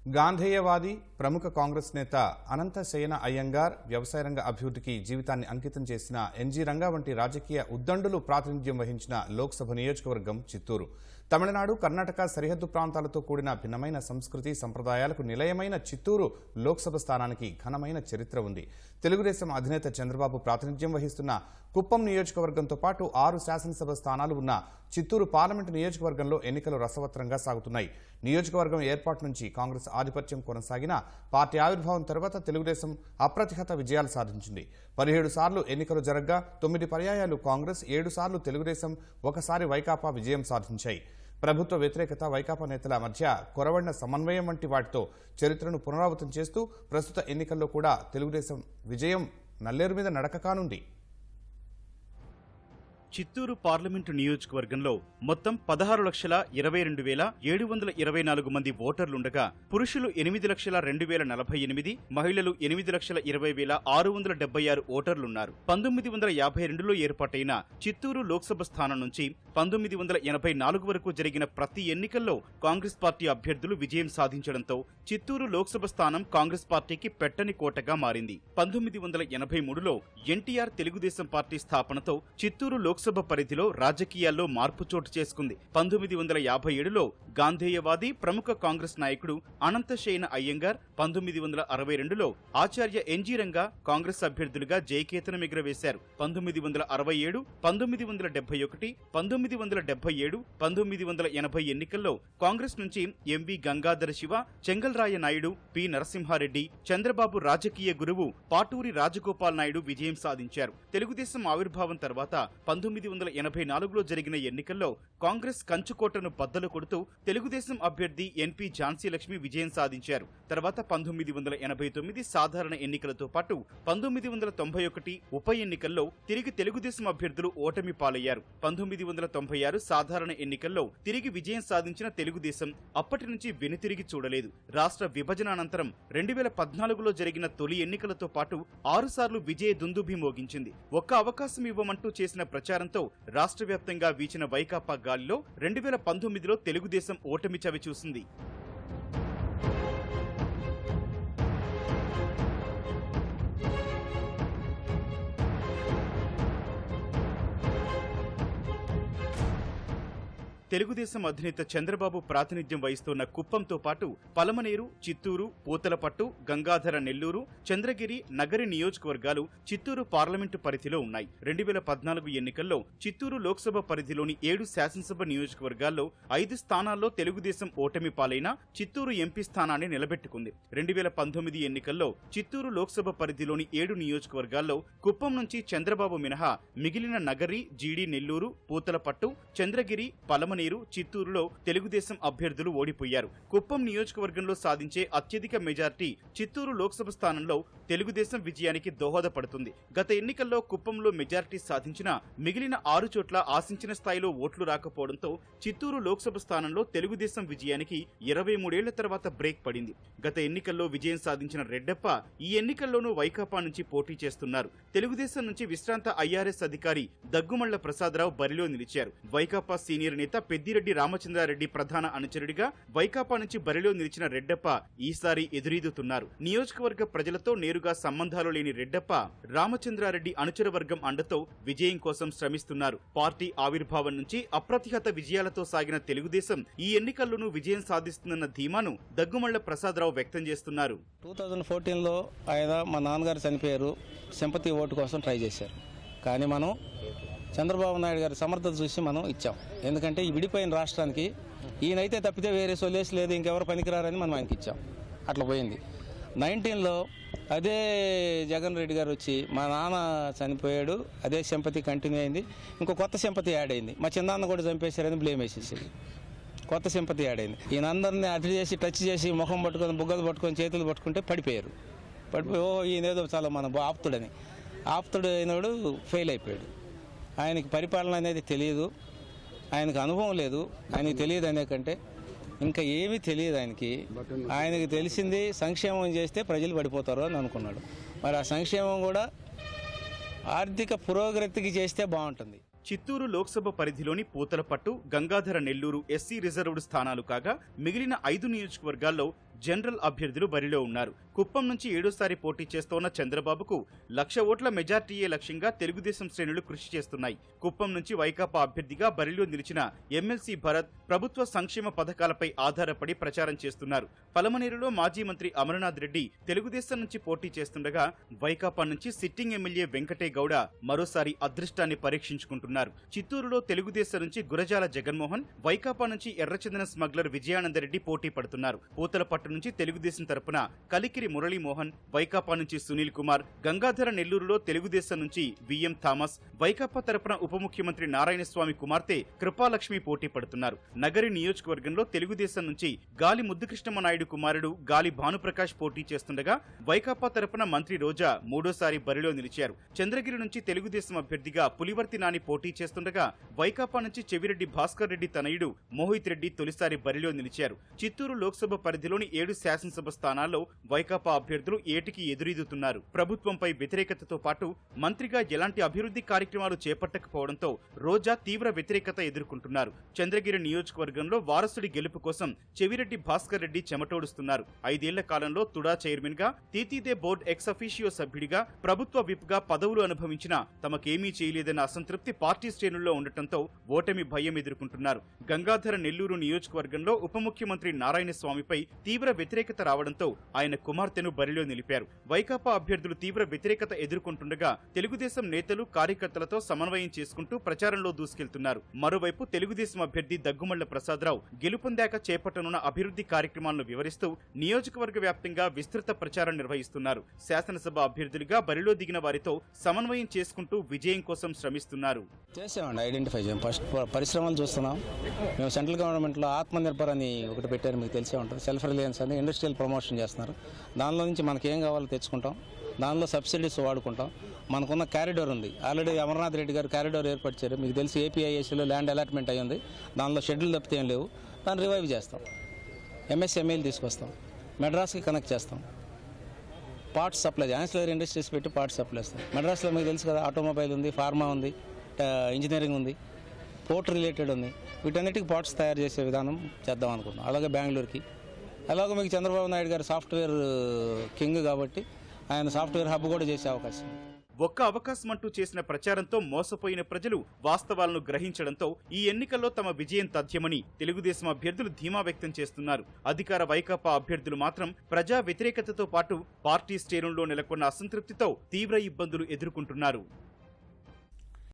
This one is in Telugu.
గాంధేయవాది ప్రముఖ కాంగ్రెస్ నేత అనంత శయన అయ్యంగార్ వ్యవసాయ రంగ అభివృద్ధికి జీవితాన్ని అంకితం చేసిన ఎన్జీ రంగా వంటి రాజకీయ ఉద్దండులు ప్రాతినిధ్యం వహించిన లోక్సభ నియోజకవర్గం చిత్తూరు. తమిళనాడు కర్ణాటక సరిహద్దు ప్రాంతాలతో కూడిన భిన్నమైన సంస్కృతి సంప్రదాయాలకు నిలయమైన చిత్తూరు లోక్సభ స్థానానికి ఘనమైన చరిత్ర ఉంది. తెలుగుదేశం అధినేత చంద్రబాబు ప్రాతినిధ్యం వహిస్తున్న కుప్పం నియోజకవర్గంతో పాటు ఆరు శాసనసభ స్థానాలు ఉన్న చిత్తూరు పార్లమెంటు నియోజకవర్గంలో ఎన్నికలు రసవత్రంగా సాగుతున్నాయి. నియోజకవర్గం ఏర్పాటు నుంచి కాంగ్రెస్ ఆధిపత్యం కొనసాగిన పార్టీ ఆవిర్భావం తర్వాత తెలుగుదేశం అప్రతిహత విజయాలు సాధించింది. పదిహేడు సార్లు ఎన్నికలు జరగ్గా తొమ్మిది పర్యాయాలు కాంగ్రెస్ ఏడు సార్లు తెలుగుదేశం ఒకసారి వైకాపా విజయం సాధించాయి. ప్రభుత్వ వ్యతిరేకత వైకాపా నేతల మధ్య కొరవడిన సమన్వయం వంటి వాటితో చరిత్రను పునరావృతం చేస్తూ ప్రస్తుత ఎన్నికల్లో కూడా తెలుగుదేశం విజయం నల్లేరు మీద నడక కానుంది. చిత్తూరు పార్లమెంటు నియోజకవర్గంలో మొత్తం పదహారు లక్షల ఇరవై రెండు వేల ఏడు వందల ఇరవై నాలుగు మంది ఓటర్లుండగా పురుషులు ఎనిమిది లక్షల రెండు వేల నలభై ఎనిమిది మహిళలు ఎనిమిది లక్షల ఇరవై వేల ఆరు వందల డెబ్బై ఆరు ఓటర్లున్నారు. పంతొమ్మిది వందల యాభై రెండులో ఏర్పాటైన చిత్తూరు లోక్సభ స్థానం నుంచి పంతొమ్మిది వందల ఎనభై నాలుగు వరకు జరిగిన ప్రతి ఎన్నికల్లో కాంగ్రెస్ పార్టీ అభ్యర్థులు విజయం సాధించడంతో చిత్తూరు లోక్సభ స్థానం కాంగ్రెస్ పార్టీకి పెట్టని కోటగా మారింది. పంతొమ్మిది వందల ఎనభై మూడులో ఎన్టీఆర్ తెలుగుదేశం పార్టీ స్థాపనతో చిత్తూరు లోక్సభ పరిధిలో రాజకీయాల్లో మార్పు చోటు చేసుకుంది. పంతొమ్మిది వందల యాభై ఏడులో గాంధేయవాది ప్రముఖ కాంగ్రెస్ నాయకుడు అనంతశయన అయ్యంగార్ పంతొమ్మిది వందల అరవై రెండులో ఆచార్య ఎన్జీ రంగా కాంగ్రెస్ అభ్యర్థులుగా జయకేతనం ఎగురవేశారు. పంతొమ్మిది వందల అరవై ఏడు పంతొమ్మిది వందల డెబ్బై ఒకటి పంతొమ్మిది వందల డెబ్బై ఏడు పంతొమ్మిది వందల ఎనభై ఎన్నికల్లో కాంగ్రెస్ నుంచి M V Gangadhara Siva Chengalraya Naidu P Narasimhareddy Chandrababu రాజకీయ గురువు పాటూరి రాజగోపాల్ నాయుడు విజయం సాధించారు. తెలుగుదేశం ఆవిర్భావం తర్వాత పంతొమ్మిది వందల ఎనభై నాలుగులో జరిగిన ఎన్నికల్లో కాంగ్రెస్ కంచుకోటను బద్దలు కొడుతూ తెలుగుదేశం అభ్యర్థి ఎన్పి ఝాన్సీ లక్ష్మి విజయం సాధించారు. తర్వాత పంతొమ్మిది వందల ఎనభై తొమ్మిది సాధారణ ఎన్నికలతో పాటు పంతొమ్మిది వందల తొంభై ఒకటి ఉప ఎన్నికల్లో తిరిగి తెలుగుదేశం అభ్యర్థులు ఓటమి పాలయ్యారు. పంతొమ్మిది వందల తొంభై ఆరు సాధారణ ఎన్నికల్లో తిరిగి విజయం సాధించిన తెలుగుదేశం అప్పటి నుంచి వెనుతిరిగి చూడలేదు. రాష్ట్ర విభజన అనంతరం రెండు వేల పద్నాలుగులో జరిగిన తొలి ఎన్నికలతో పాటు ఆరుసార్లు విజయ దుందుభి మోగించింది. ఒక్క అవకాశం ఇవ్వమంటూ చేసిన ప్రచారం ప్రచారంతో రాష్ట్ర వ్యాప్తంగా వీచిన వైకాపా గాలిలో రెండు వేల పంతొమ్మిదిలో తెలుగుదేశం ఓటమి చవి చూసింది తెలుగుదేశం అధినేత చంద్రబాబు ప్రాతినిధ్యం వహిస్తున్న కుప్పంతో పాటు పలమనేరు చిత్తూరు పూతలపట్టు గంగాధర నెల్లూరు చంద్రగిరి నగరి నియోజకవర్గాలు చిత్తూరు పార్లమెంటు పరిధిలో ఉన్నాయి. రెండు వేల పద్నాలుగు ఎన్నికల్లో చిత్తూరు లోక్సభ పరిధిలోని ఏడు శాసనసభ నియోజకవర్గాల్లో ఐదు స్థానాల్లో తెలుగుదేశం ఓటమి పాలైన చిత్తూరు ఎంపీ స్థానాన్ని నిలబెట్టుకుంది. రెండు వేల పంతొమ్మిది ఎన్నికల్లో చిత్తూరు లోక్సభ పరిధిలోని ఏడు నియోజకవర్గాల్లో కుప్పం నుంచి చంద్రబాబు మినహా మిగిలిన నగరి జీడి నెల్లూరు పూతలపట్టు చంద్రగిరి పలమనేరు చిత్తూరులో తెలుగుదేశం అభ్యర్థులు ఓడిపోయారు. కుప్పం నియోజకవర్గంలో సాధించే అత్యధిక మెజార్టీ చిత్తూరు లోక్సభ స్థానంలో తెలుగుదేశం విజయానికి దోహదపడుతుంది. గత ఎన్నికల్లో కుప్పంలో మెజార్టీ సాధించిన మిగిలిన ఆరు చోట్ల ఆశించిన స్థాయిలో ఓట్లు రాకపోవడంతో చిత్తూరు లోక్సభ స్థానంలో తెలుగుదేశం విజయానికి ఇరవై మూడేళ్ళ తర్వాత బ్రేక్ పడింది. గత ఎన్నికల్లో విజయం సాధించిన రెడ్డప్ప ఈ ఎన్నికల్లోనూ వైకాపా నుంచి పోటీ చేస్తున్నారు. తెలుగుదేశం నుంచి విశ్రాంత ఐఆర్ఎస్ అధికారి దగ్గుమళ్ళ ప్రసాదరావు బరిలో నిలిచారు. వైకాపా సీనియర్ నేత పెద్దిరెడ్డి రామచంద్రారెడ్డి ప్రధాన అనుచరుడిగా వైకాపా నుంచి బరిలో నిలిచిన రెడ్డప్ప ఈసారి ఎదురీదుతున్నారు. నియోజకవర్గ ప్రజలతో నేరుగా సంబంధాలు లేని రెడ్డప్ప రామచంద్రారెడ్డి అనుచర వర్గం అండతో విజయం కోసం శ్రమిస్తున్నారు. పార్టీ ఆవిర్భావం నుంచి అప్రతిహత విజయాలతో సాగిన తెలుగుదేశం ఈ ఎన్నికల్లోనూ విజయం సాధిస్తుందన్న ధీమాను దగ్గుమళ్ళ ప్రసాదరావు వ్యక్తం చేస్తున్నారు. టూ థౌజండ్ ఫోర్టీన్లో ఆయన మా నాన్నగారు చనిపోయారు. సింపతి ఓటు కోసం ట్రై చేశారు. కానీ మనం చంద్రబాబు నాయుడు గారి సమర్థత చూసి మనం ఇచ్చాం. ఎందుకంటే ఈ విడిపోయిన రాష్ట్రానికి ఈయనైతే తప్పితే వేరే సొల్లేసి లేదు ఇంకెవరు పనికిరారని మనం ఆయనకి ఇచ్చాం. అట్లా పోయింది. నైన్టీన్లో అదే జగన్ రెడ్డి గారు వచ్చి మా నాన్న చనిపోయాడు అదే సింపతి కంటిన్యూ అయింది ఇంకో కొత్త సింపతి యాడ్ అయింది మా చిన్నాన్న కూడా చంపేశారని బ్లేమ్ వేసేసింది. కొత్త సింపతి యాడ్ అయింది. ఈయన అందరినీ అటు చేసి టచ్ చేసి ముఖం పట్టుకొని బుగ్గలు పట్టుకొని చేతులు పట్టుకుంటే పడిపోయారు. పడిపోయి ఓ ఈయనేదో చాలా మన ఆప్తుడని. ఆప్తుడు అయినోడు ఫెయిల్ అయిపోయాడు. ఆయనకి పరిపాలన అనేది తెలియదు. ఆయనకు అనుభవం లేదు. ఆయనకి తెలియదు అనే కంటే ఇంకా ఏమీ తెలియదు ఆయనకి. ఆయనకి తెలిసింది సంక్షేమం చేస్తే ప్రజలు పడిపోతారు అని అనుకున్నాడు. మరి ఆ సంక్షేమం కూడా ఆర్థిక పురోగతికి చేస్తే బాగుంటుంది. చిత్తూరు లోక్సభ పరిధిలోని పూతలపట్టు గంగాధర నెల్లూరు ఎస్సీ రిజర్వ్డ్ స్థానాలు కాగా మిగిలిన ఐదు నియోజకవర్గాల్లో జనరల్ అభ్యర్థులు బరిలో ఉన్నారు. కుప్పం నుంచి ఏడోసారి పోటీ చేస్తోన్న చంద్రబాబుకు లక్ష ఓట్ల మెజార్టీయే లక్ష్యంగా తెలుగుదేశం శ్రేణులు కృషి చేస్తున్నాయి. కుప్పం నుంచి వైకాపా అభ్యర్థిగా బరిలో నిలిచిన ఎమ్మెల్సీ భరత్ ప్రభుత్వ సంక్షేమ పథకాలపై ఆధారపడి ప్రచారం చేస్తున్నారు. పలమనేరులో మాజీ మంత్రి అమరనాథ్ రెడ్డి తెలుగుదేశం నుంచి పోటీ చేస్తుండగా వైకాపా నుంచి సిట్టింగ్ ఎమ్మెల్యే వెంకటే గౌడ మరోసారి అదృష్టాన్ని పరీక్షించుకుంటున్నారు. చిత్తూరులో తెలుగుదేశం నుంచి గురజాల జగన్మోహన్ వైకాపా నుంచి ఎర్రచందన స్మగ్లర్ విజయానందరెడ్డి పోటీ పడుతున్నారు. పూతలపట్టు నుంచి తెలుగుదేశం తరపున కలికిరి మురళీమోహన్ వైకాపా నుంచి సునీల్ కుమార్ గంగాధర నెల్లూరులో తెలుగుదేశం నుంచి విఎం థామస్ వైకాపా తరపున ఉప ముఖ్యమంత్రి నారాయణస్వామి కుమార్తె కృపాలక్ష్మి పోటీ పడుతున్నారు. నగరి నియోజకవర్గంలో తెలుగుదేశం నుంచి గాలి ముద్దుకృష్ణమనాయుడు కుమారుడు గాలి భానుప్రకాష్ పోటీ చేస్తుండగా వైకాపా తరపున మంత్రి రోజా మూడోసారి బరిలో నిలిచారు. చంద్రగిరి నుంచి తెలుగుదేశం అభ్యర్థిగా పులివర్తి నాని పోటీ చేస్తుండగా వైకాపా నుంచి చెవిరెడ్డి భాస్కర్ రెడ్డి తనయుడు మోహిత్ రెడ్డి తొలిసారి బరిలో నిలిచారు. చిత్తూరు లోక్సభ పరిధిలోని ఏడు శాసనసభ స్థానాల్లో వైకాపా అభ్యర్థులు ఏటికి ఎదురీదుతున్నారు ప్రభుత్వంపై వ్యతిరేకతతో పాటు మంత్రిగా ఎలాంటి అభివృద్ధి కార్యక్రమాలు చేపట్టకపోవడంతో రోజా తీవ్ర వ్యతిరేకత ఎదుర్కొంటున్నారు. చంద్రగిరి నియోజకవర్గంలో వారసుడి గెలుపు కోసం చెవిరెడ్డి భాస్కర్ రెడ్డి చెమటోడుస్తున్నారు. ఐదేళ్ళ కాలంలో తుడా చైర్మన్గా తీతీదే బోర్డు ఎక్స్ అఫీషియో సభ్యుడిగా ప్రభుత్వ విప్గా పదవులు అనుభవించినా తమకేమీ చేయలేదన్న అసంతృప్తి పార్టీ శ్రేణుల్లో ఉండటంతో ఓటమి భయం ఎదుర్కొంటున్నారు. గంగాధర నెల్లూరు నియోజకవర్గంలో ఉప ముఖ్యమంత్రి నారాయణ స్వామిపై తీవ్ర వ్యతిరేకత రావడంతో ఆయన కుమార్తెను బరిలో నిలిపారు. వైకాపా అభ్యర్థులు తీవ్ర వ్యతిరేకత ఎదుర్కొంటుండగా తెలుగుదేశం నేతలు కార్యకర్తలతో సమన్వయం చేసుకుంటూ ప్రచారంలో దూసుకెళ్తున్నారు. మరోవైపు తెలుగుదేశం అభ్యర్థి దగ్గుమళ్ళ ప్రసాదరావు గెలుపొందాక చేపట్టనున్న అభివృద్ధి కార్యక్రమాలను వివరిస్తూ నియోజకవర్గ వ్యాప్తంగా విస్తృత ప్రచారం నిర్వహిస్తున్నారు. శాసనసభ అభ్యర్థులుగా బరిలో దిగిన వారితో సమన్వయం చేసుకుంటూ విజయం కోసం శ్రమిస్తున్నారు. చేసామండి ఐడెంటిఫై చేయం ఫస్ట్ పరిశ్రమలు చూస్తున్నాం. మేము సెంట్రల్ గవర్నమెంట్లో ఆత్మనిర్భర్ అని ఒకటి పెట్టారు మీకు తెలిసే ఉంటుంది. సెల్ఫ్ రిలయన్స్ అని ఇండస్ట్రియల్ ప్రమోషన్ చేస్తున్నారు. దానిలో నుంచి మనకి ఏం కావాలో తెచ్చుకుంటాం. దానిలో సబ్సిడీస్ వాడుకుంటాం. మనకున్న క్యారిడోర్ ఉంది. ఆల్రెడీ అమర్నాథ్ రెడ్డి గారు క్యారిడోర్ ఏర్పరిచారు మీకు తెలిసి ఏపీఐఏసీలో ల్యాండ్ అలాట్మెంట్ అయ్యింది దానిలో షెడ్యూల్ తప్పితే ఏం లేవు. దాన్ని రివైవ్ చేస్తాం. ఎంఎస్ఎంఈలు తీసుకొస్తాం. మెడ్రాస్కి కనెక్ట్ చేస్తాం. పార్ట్స్ సప్లై యాన్సిలరీ ఇండస్ట్రీస్ పెట్టి పార్ట్స్ సప్లై చేస్తాం. మెడ్రాస్లో మీకు తెలుసు కదా ఆటోమొబైల్ ఉంది ఫార్మా ఉంది ఇంజనీరింగ్ ఉంది పోర్ట్ రిలేటెడ్ ఉంది. వీటన్నిటికి పార్ట్స్ తయారు చేసే విధానం చేద్దాం అనుకుంటున్నాం. అలాగే బెంగళూరుకి. అలాగే మీకు చంద్రబాబు నాయుడు గారు సాఫ్ట్వేర్ కింగ్ కాబట్టి ఆయన సాఫ్ట్వేర్ హబ్ కూడా చేసే అవకాశం ఒక్క అవకాశం అంటూ చేసిన ప్రచారంతో మోసపోయిన ప్రజలు వాస్తవాలను గ్రహించడంతో ఈ ఎన్నికల్లో తమ విజయం తథ్యమని తెలుగుదేశం అభ్యర్థులు ధీమా వ్యక్తం చేస్తున్నారు. అధికార వైకాపా అభ్యర్థులు మాత్రం ప్రజా వ్యతిరేకతతో పాటు పార్టీ శ్రేణుల్లో నెలకొన్న అసంతృప్తితో తీవ్ర ఇబ్బందులు ఎదుర్కొంటున్నారు.